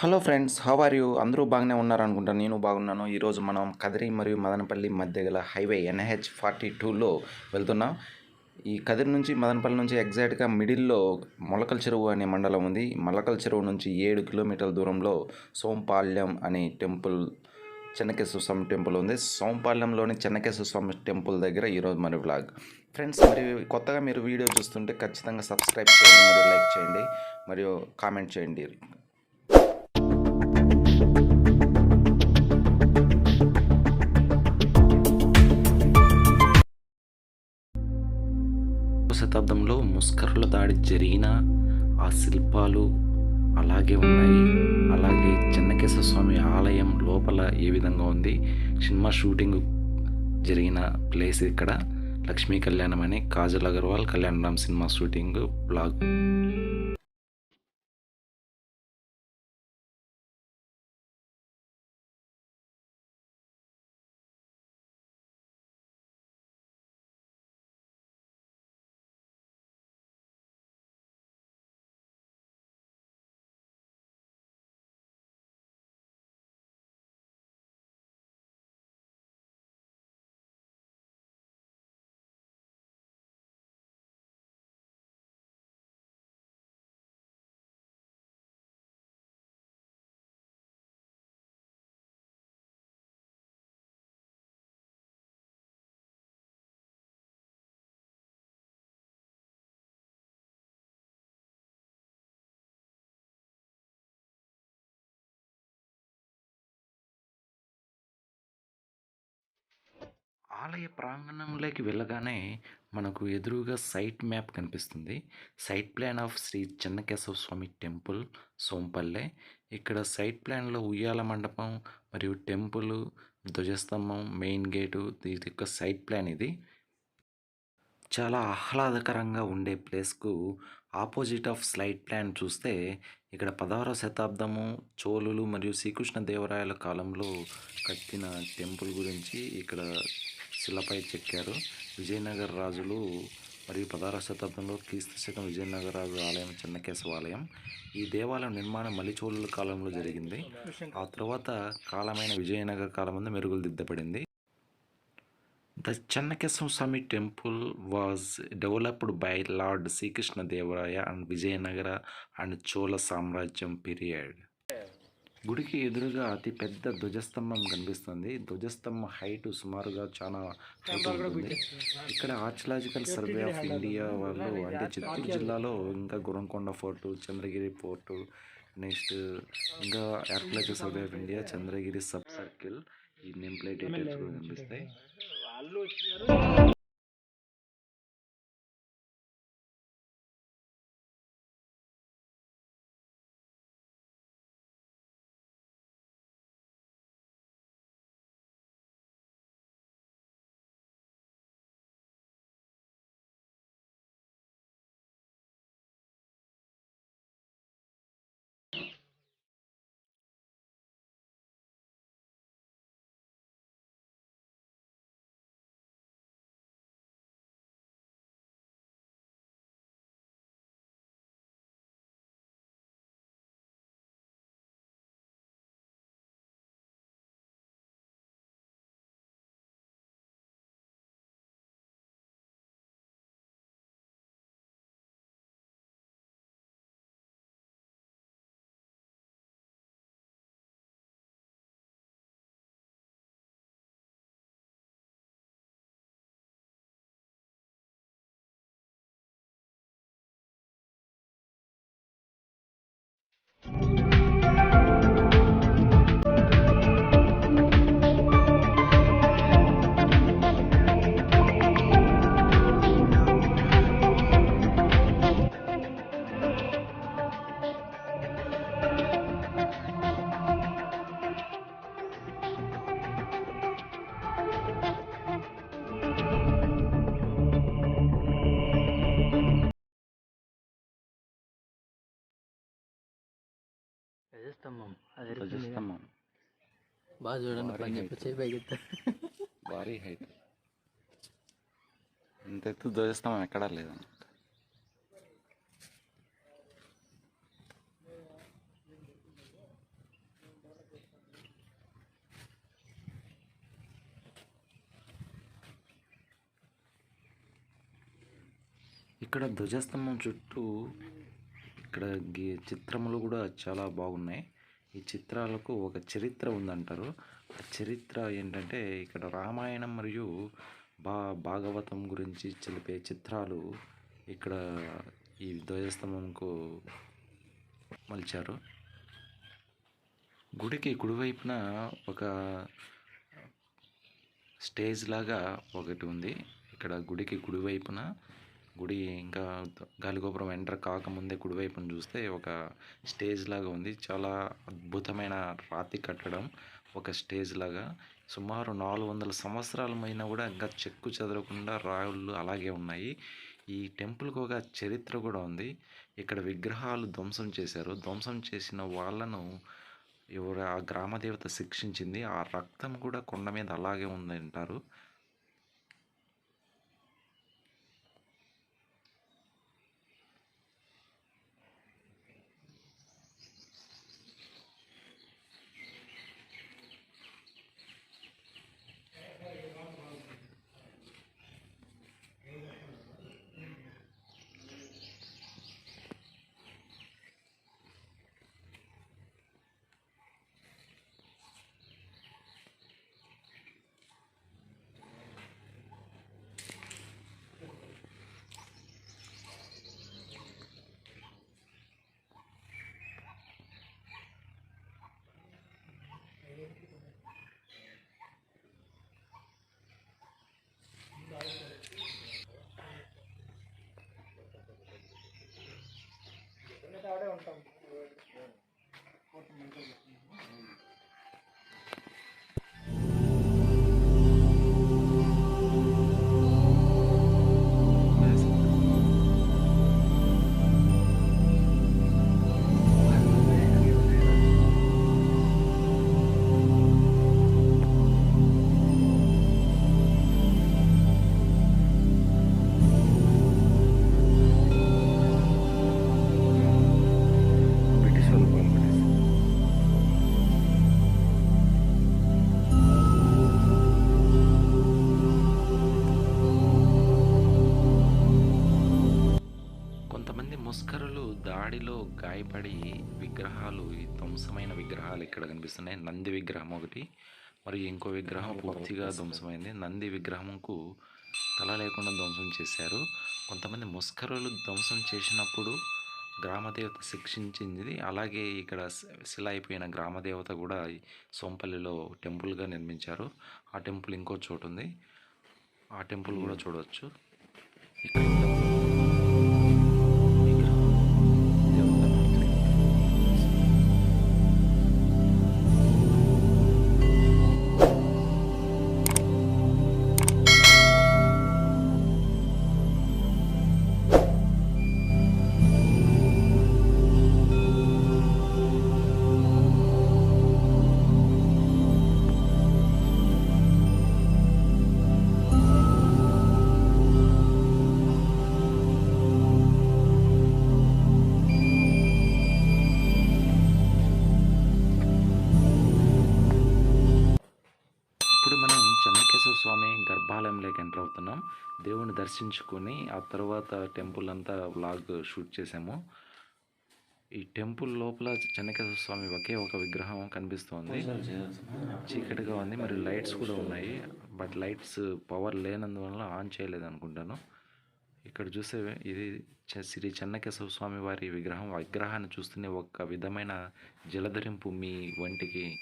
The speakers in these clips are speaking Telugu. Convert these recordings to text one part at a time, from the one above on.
Hello friends how are you? అందరూ బాగానే ఉన్నారు అనుకుంటా నేను బాగున్నాను. ఈరోజు మనం కదిరి మరియు మదనపల్లి మధ్య గల హైవే ఎన్హెచ్ ఫార్టీ టూలో వెళ్తున్నాం. ఈ కదిరి నుంచి మదనపల్లి నుంచి ఎగ్జాక్ట్గా మిడిల్లో మొలకల చెరువు అనే మండలం ఉంది. మొలకల చెరువు నుంచి ఏడు కిలోమీటర్ల దూరంలో సోంపాల్యం అనే టెంపుల్ చెన్నకేశ్వర స్వామి టెంపుల్ ఉంది. సోంపాలెంలోని చెన్నకేశ్వర స్వామి టెంపుల్ దగ్గర ఈరోజు మరి వ్లాగ్. ఫ్రెండ్స్ మరి కొత్తగా మీరు వీడియో చూస్తుంటే ఖచ్చితంగా సబ్స్క్రైబ్ చేయండి మరియు లైక్ చేయండి మరియు కామెంట్ చేయండి. శతాబ్దంలో ముస్కరుల దాడి జరిగిన ఆ శిల్పాలు అలాగే ఉన్నాయి. అలాగే చెన్నకేశ్వర స్వామి ఆలయం లోపల ఏ విధంగా ఉంది? సినిమా షూటింగ్ జరిగిన ప్లేస్ ఇక్కడ. లక్ష్మీ కళ్యాణం అని Kajal Aggarwal Kalyan Ram cinema shooting blog. ఆలయ ప్రాంగణంలోకి వెళ్ళగానే మనకు ఎదురుగా సైట్ మ్యాప్ కనిపిస్తుంది. Site plan of Shri Chennakesava Swamy temple Sompalle. ఇక్కడ సైట్ ప్లాన్లో ఉయ్యాల మండపం మరియు టెంపుల్ ధ్వజస్తంభం మెయిన్ గేటు ఇది యొక్క సైట్ ప్లాన్ ఇది. చాలా ఆహ్లాదకరంగా ఉండే ప్లేస్కు ఆపోజిట్ ఆఫ్ స్లైడ్ ప్లాన్ చూస్తే ఇక్కడ పదహారవ శతాబ్దము చోళులు మరియు శ్రీకృష్ణదేవరాయల కాలంలో కట్టిన టెంపుల్ గురించి ఇక్కడ శిలపై చెక్కారు. విజయనగర రాజులు మరియు పదహారవ శతాబ్దంలో క్రీస్తు శకం విజయనగర రాజు ఆలయం చెన్నకేశవ ఆలయం ఈ దేవాలయం నిర్మాణం మలిచోళుల కాలంలో జరిగింది. ఆ తర్వాత కాలమైన విజయనగర కాలం ముందు మెరుగులు దిద్దపడింది the Chennakesava Swamy temple was developed by lord Srikrishna Devaraya and Vijayanagara and Chola సామ్రాజ్యం పీరియడ్. గుడికి ఎదురుగా అతి పెద్ద ధ్వజస్తంభం కనిపిస్తుంది. ధ్వజస్తంభం హైట్ సుమారుగా చాలా హైట్ ఉంటుంది. ఇక్కడ ఆర్చిలాజికల్ సర్వే ఆఫ్ ఇండియా వాళ్ళు అంటే చిత్తూరు జిల్లాలో ఇంకా Gurramkonda fort Chandragiri fort next ఇంకా archaeological survey of India Chandragiri sub circle ఈ నేమ్ ప్లేట్ కనిపిస్తాయి. ధ్వజస్తంభం. అది బాగా చూడండి పని చెప్పి భారీ హైట్ ఇంత ఎత్తు ధ్వజస్తంభం ఎక్కడా లేదండి ఇక్కడ ధ్వజస్తంభం చుట్టూ ఇక్కడ గీ చిత్రములు కూడా చాలా బాగున్నాయి. ఈ చిత్రాలకు ఒక చరిత్ర ఉందంటారు. ఆ చరిత్ర ఏంటంటే ఇక్కడ రామాయణం మరియు భా భాగవతం గురించి తెలిపే చిత్రాలు ఇక్కడ ఈ ధ్వజస్తంభంకు మలిచారు. గుడికి కుడివైపున ఒక స్టేజ్ లాగా ఒకటి ఉంది. ఇక్కడ గుడికి కుడివైపున గుడి ఇంకా గాలిగోపురం ఎంటర్ కాకముందే కుడివైపున చూస్తే ఒక స్టేజ్ లాగా ఉంది. చాలా అద్భుతమైన రాతి కట్టడం ఒక స్టేజ్ లాగా. సుమారు నాలుగు వందల సంవత్సరాలమైనా కూడా ఇంకా చెక్కు చెదరకుండా రాళ్ళు అలాగే ఉన్నాయి. ఈ టెంపుల్కి ఒక చరిత్ర కూడా ఉంది. ఇక్కడ విగ్రహాలు ధ్వంసం చేశారు. ధ్వంసం చేసిన వాళ్ళను ఎవరు ఆ గ్రామదేవత శిక్షించింది. ఆ రక్తం కూడా కొండ మీద అలాగే ఉంది గాయపడి విగ్రహాలు ఈ ధ్వంసమైన విగ్రహాలు ఇక్కడ కనిపిస్తున్నాయి. నంది విగ్రహం ఒకటి మరియు ఇంకో విగ్రహం పూర్తిగా ధ్వంసమైంది. నంది విగ్రహంకు తల లేకుండా ధ్వంసం చేశారు. కొంతమంది ముస్కరులు ధ్వంసం చేసినప్పుడు గ్రామదేవత శిక్షించింది. అలాగే ఇక్కడ శిల అయిపోయిన గ్రామదేవత కూడా సోంపల్లిలో టెంపుల్గా నిర్మించారు. ఆ టెంపుల్ ఇంకో చోటు ఉంది ఆ టెంపుల్ కూడా చూడవచ్చు ఇక్కడ దర్శించుకొని ఆ తర్వాత టెంపుల్ అంతా వ్లాగ్ షూట్ చేసాము. ఈ టెంపుల్ లోపల చెన్నకేశ్వర స్వామి ఒకే ఒక విగ్రహం కనిపిస్తోంది. చీకటిగా ఉంది. మరియు లైట్స్ కూడా ఉన్నాయి. బట్ లైట్స్ పవర్ లేనందువల్ల ఆన్ చేయలేదు అనుకుంటాను. ఇక్కడ చూసే ఇది చ- శ్రీ చెన్నకేశవ స్వామి వారి విగ్రహం. విగ్రహాన్ని చూస్తూనే ఒక విధమైన జలధరింపు మీ వంటికి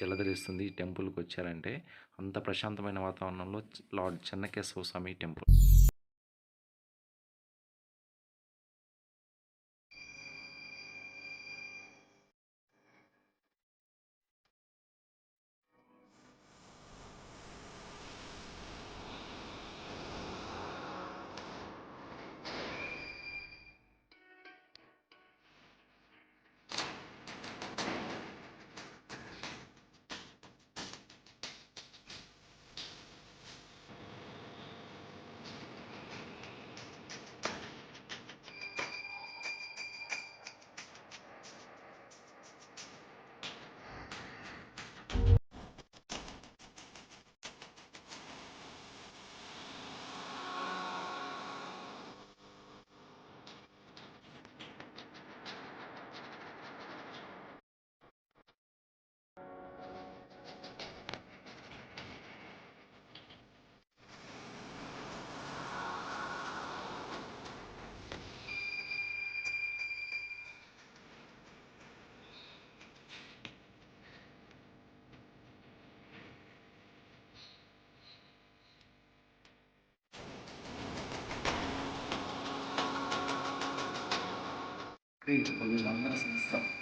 జలధరిస్తుంది ఈ టెంపుల్కి వచ్చారంటే అంత ప్రశాంతమైన వాతావరణంలో lord Chennakesava Swamy temple. Great, okay, wonderful stuff.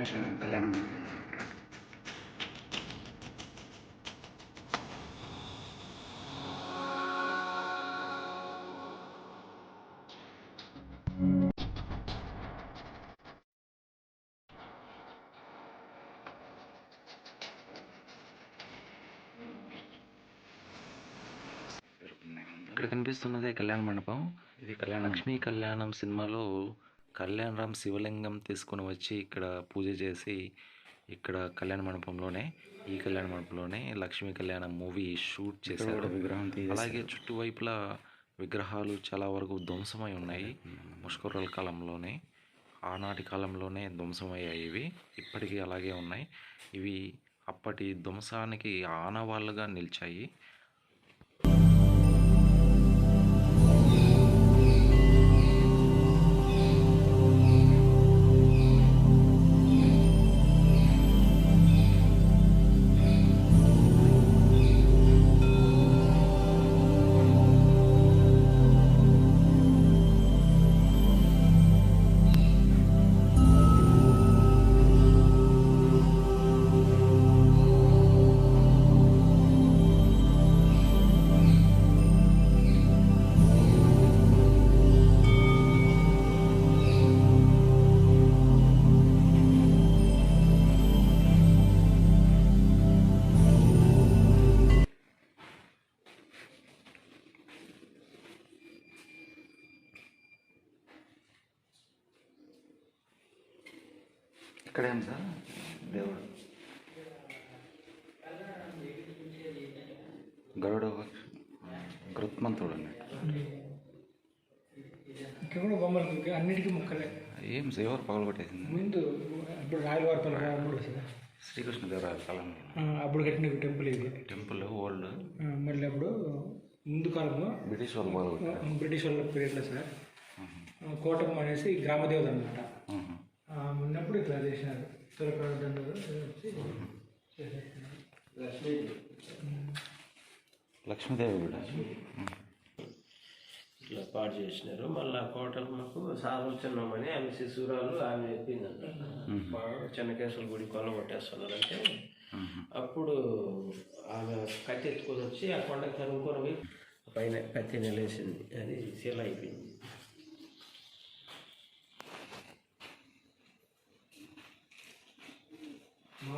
ఇక్కడ కనిపిస్తున్నదే కళ్యాణ మండపం. ఇది కళ్యాణ లక్ష్మీ కళ్యాణం సినిమాలో కళ్యాణ్ రామ్ శివలింగం తీసుకుని వచ్చి ఇక్కడ పూజ చేసి ఇక్కడ కళ్యాణ మండపంలోనే ఈ కళ్యాణ మండపంలోనే లక్ష్మీ కళ్యాణం మూవీ షూట్ చేశారు. విగ్రహం అలాగే చుట్టువైపులా విగ్రహాలు చాలా వరకు ధ్వంసమై ఉన్నాయి. ముష్కరుల కాలంలోనే ఆనాటి కాలంలోనే ధ్వంసమయ్యాయి ఇవి. ఇప్పటికీ అలాగే ఉన్నాయి. ఇవి అప్పటి ధ్వంసానికి ఆనవాళ్ళుగా నిలిచాయి. ఇక్కడేం సార్? దేవుడు. గరుడ గరుత్మంతుడు అన్నట్టు ఇక్కడ బొమ్మలు అన్నిటికీ ముక్కలే. ఏం సేవరు పగలగొట్టేసింది ముందు అప్పుడు రాయలవారిపల్లి రాముడు వస్తుంది శ్రీకృష్ణదేవరాయల కాలంలో. అప్పుడు కట్టిన టెంపుల్ ఇది టెంపుల్ ఓల్డ్. మళ్ళీ అప్పుడు ముందు కాలంలో బ్రిటిష్ వాళ్ళు బ్రిటిష్ వాళ్ళ పీరియడ్లో సార్. కోటం అనేసి గ్రామదేవత అనమాట. ఉన్నప్పుడు ఇట్లా చేసినారు. తొలకడ దండలు వచ్చి లక్ష్మీదేవి. కూడా. ఇట్లా పాడు చేసినారు. మళ్ళా కోటలకు సాధు చిన్నమని ఆమె శిశురాలు ఆమె చెప్పిందంట. చెన్నకేశ్వర గుడి కొల్ల కొట్టేస్తున్నారంటే అప్పుడు ఆమె కత్తి ఎత్తుకొని వచ్చి ఆ కొండకి తరుముకొని పోయి పైన కత్తి నిలేసింది. అది శిల అయిపోయింది.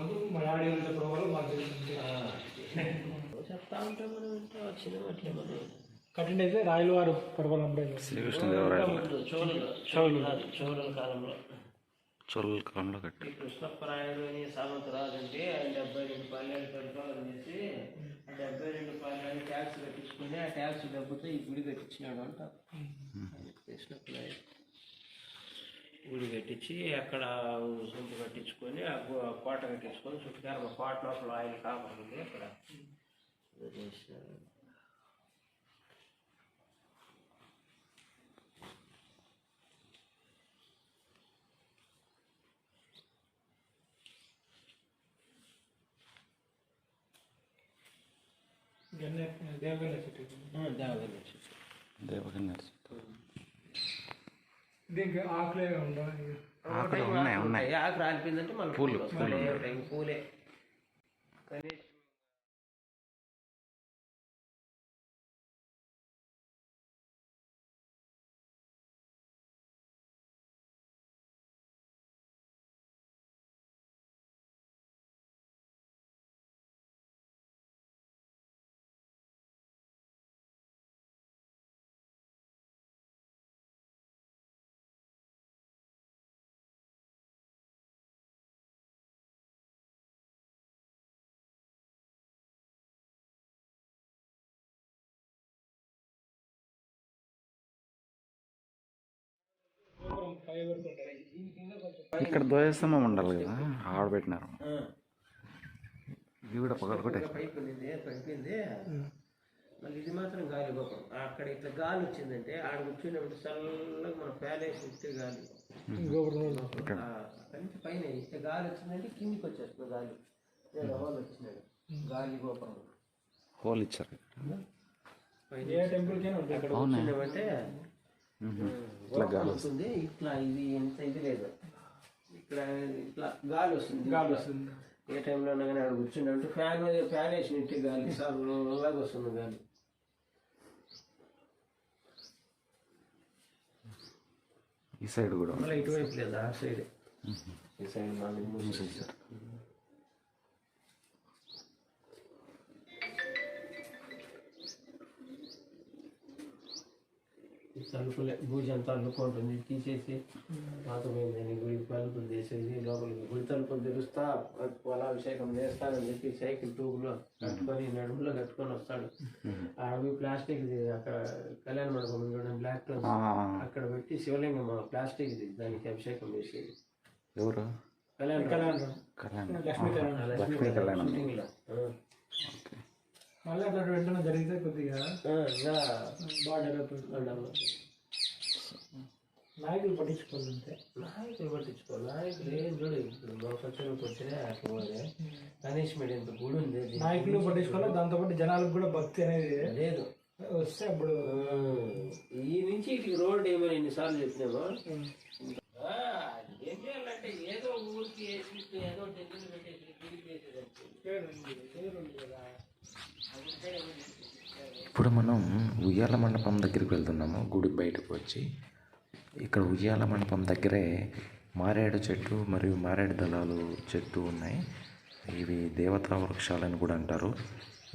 మాకు మా డాడీ ప్రభావం మాకు తెలిసింది. చెప్తా ఉంటాం మనం ఇంట్లో వచ్చిన అట్లే మనం. కట్టిండి అయితే రాయలవారు పర్వాలు అప్పుడే శ్రీకృష్ణదేవరాయల చోళులు చోళులు. కాదు చోళుల కాలంలో. చోళల కాలంలో కట్టారు. ఈ కృష్ణప్పరాయుడు అని సామంతరాజు అంటే ఆయన డెబ్బై రెండు పల్లెలు పరిపాలన చేసి ఆ డెబ్బై రెండు పల్లెలు ట్యాక్స్ కట్టించుకుని ఆ ట్యాక్స్ డబ్బుతో ఈ గుడి కట్టించినాడు అంట కృష్ణప్పరాయుడు గుడి కట్టించి అక్కడ సొంత కట్టించుకొని ఆ గు- ఆ కోట కట్టించుకొని చుట్టుకార కోట లోపల ఆయన కాపాడుంది అక్కడ. ఇది. చేసినాడు ఎన్నే దేవగల్ల చెట్టు. దేవగల్ల దేవకన్య దీనికి ఆకులే ఉండవు ఆకులు ఉన్నాయి ఉన్నాయి. ఆకు రాలిపోయిందంటే మళ్ళీ పూలు, పూలు పూలే. కనీసం ఇక్కడ ధ్వజస్తంభం ఉండాలి కదా ఆడబెట్టినారు ఇది కూడా పగలగొట్టే ఉన్నింది పడిపోయింది మళ్ళీ ఇది మాత్రం గాలి గోపురం అక్కడ ఇట్లా గాలి వచ్చిందంటే ఆడ కూర్చున్నప్పుడు చల్లగా మన ప్యాలేస్ ఇస్తే గాలి. అక్కడి నుంచి పైన ఇట్లా గాలి వచ్చిందంటే కిందికి వచ్చేస్తుంది గాలి. వాళ్ళు వచ్చినాడు. గాలి గోపురం. హోల్ ఇచ్చారు. ఏ టెంపుల్కైనా ఉంటాయి అక్కడ ఇట్లా గాలి వస్తుంది. ఇట్లా ఇది ఎంత ఇది లేదు. ఇక్కడ ఇట్లా గాలి వస్తుంది. గాలి వస్తుంది. ఏ టైంలో కానీ ఆడ కూర్చుంటే ఫ్యాన్ ఫ్యాన్ వేసిన ఇంటి గాలి చల్లగా వస్తుంది గాలి. ఈ సైడ్ కూడా మళ్ళీ ఇటువైపు లేదు? ఆ సైడ్ ఈ సైడ్ తలుపులే పూజ అంతా అల్లుకుంటుంది తీసేసి పాతమైందని గుడి తలుపులు తీసేసి లోపలికి గుడి తలుపులు తెరుస్తా పొలాభిషేకం చేస్తానని చెప్పి సైకిల్ ట్యూబ్లో కట్టుకొని నడుములో కట్టుకొని వస్తాడు. అవి ప్లాస్టిక్ అక్కడ కళ్యాణ మండపం చూడండి బ్లాక్ ఆ, అక్కడ పెట్టి శివలింగం ప్లాస్టిక్ దానికి అభిషేకం చేసేది. ఎవరు? కళ్యాణ కళ్యాణం. కళ్యాణ్. లక్ష్మీ కళ్యాణం లక్ష్మీ కళ్యాణం షూటింగ్లో. ఆ. మళ్ళీ అట్లా వెంటనే జరిగితే కొద్దిగా బాగా డెవలప్ అవుతుంది. నాయకులు పట్టించుకోవాలి అంతే నాయకులు నాయకులు ఏం చూడు ఇప్పుడు మా పచ్చడికి వచ్చినా అట్లా పోలే గణేష్ ఎంత గుడి ఉంది. నాయకులు పట్టించుకోవాలి? దాంతోపాటు జనాలకు కూడా భక్తి అనేది లేదు. వస్తే అప్పుడు ఈ నుంచి ఇటు రోడ్ ఏమైనా ఎన్నిసార్లు చెప్పినామో. ఆ, ఏం చేయాలంటే ఏదో ఊరికి ఏదో పెట్టేసి ఇప్పుడు మనం ఉయ్యాల మండపం దగ్గరికి వెళ్తున్నాము. గుడి బయటకు వచ్చి ఇక్కడ ఉయ్యాల మండపం దగ్గరే మారేడు చెట్టు మరియు మారేడు దళాలు చెట్టు ఉన్నాయి. ఇవి దేవతా వృక్షాలని కూడా అంటారు.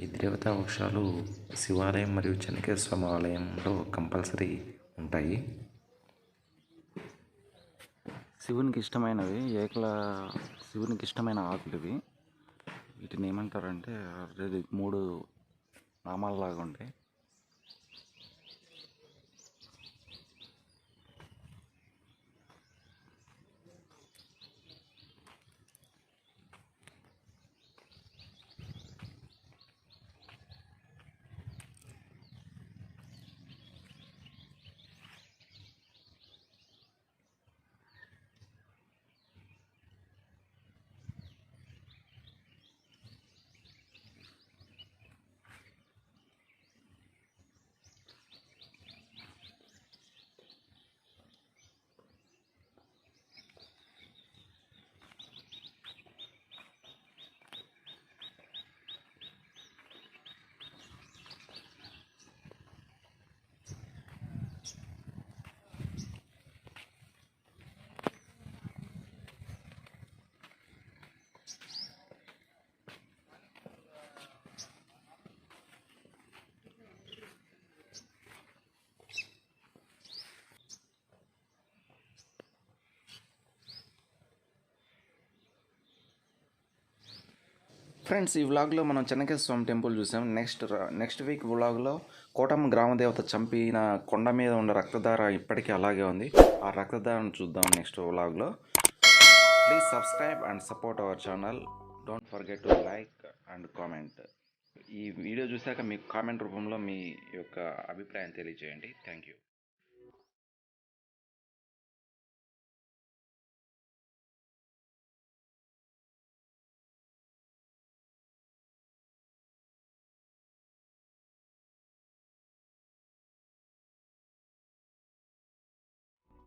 ఈ దేవతా వృక్షాలు శివాలయం మరియు చెన్నకేశ్వర ఆలయంలో కంపల్సరీ ఉంటాయి. శివునికి ఇష్టమైనవి ఏకల శివునికి ఇష్టమైన ఆకులు ఇవి. వీటిని ఏమంటారంటే మూడు నామాలలాగా ఉంటాయి. ఫ్రెండ్స్ ఈ వ్లాగ్లో మనం చెన్నకేశ్వర స్వామి టెంపుల్ చూసాం. నెక్స్ట్ నెక్స్ట్ వీక్ వ్లాగ్లో కోటమ్మ గ్రామదేవత చంపిన కొండ మీద ఉన్న రక్తధార ఇప్పటికీ అలాగే ఉంది. ఆ రక్తధారను చూద్దాం నెక్స్ట్ వ్లాగ్లో please subscribe and support our channel don't forget to like and comment ఈ వీడియో చూశాక మీకు కామెంట్ రూపంలో మీ యొక్క అభిప్రాయం తెలియజేయండి థ్యాంక్ యూ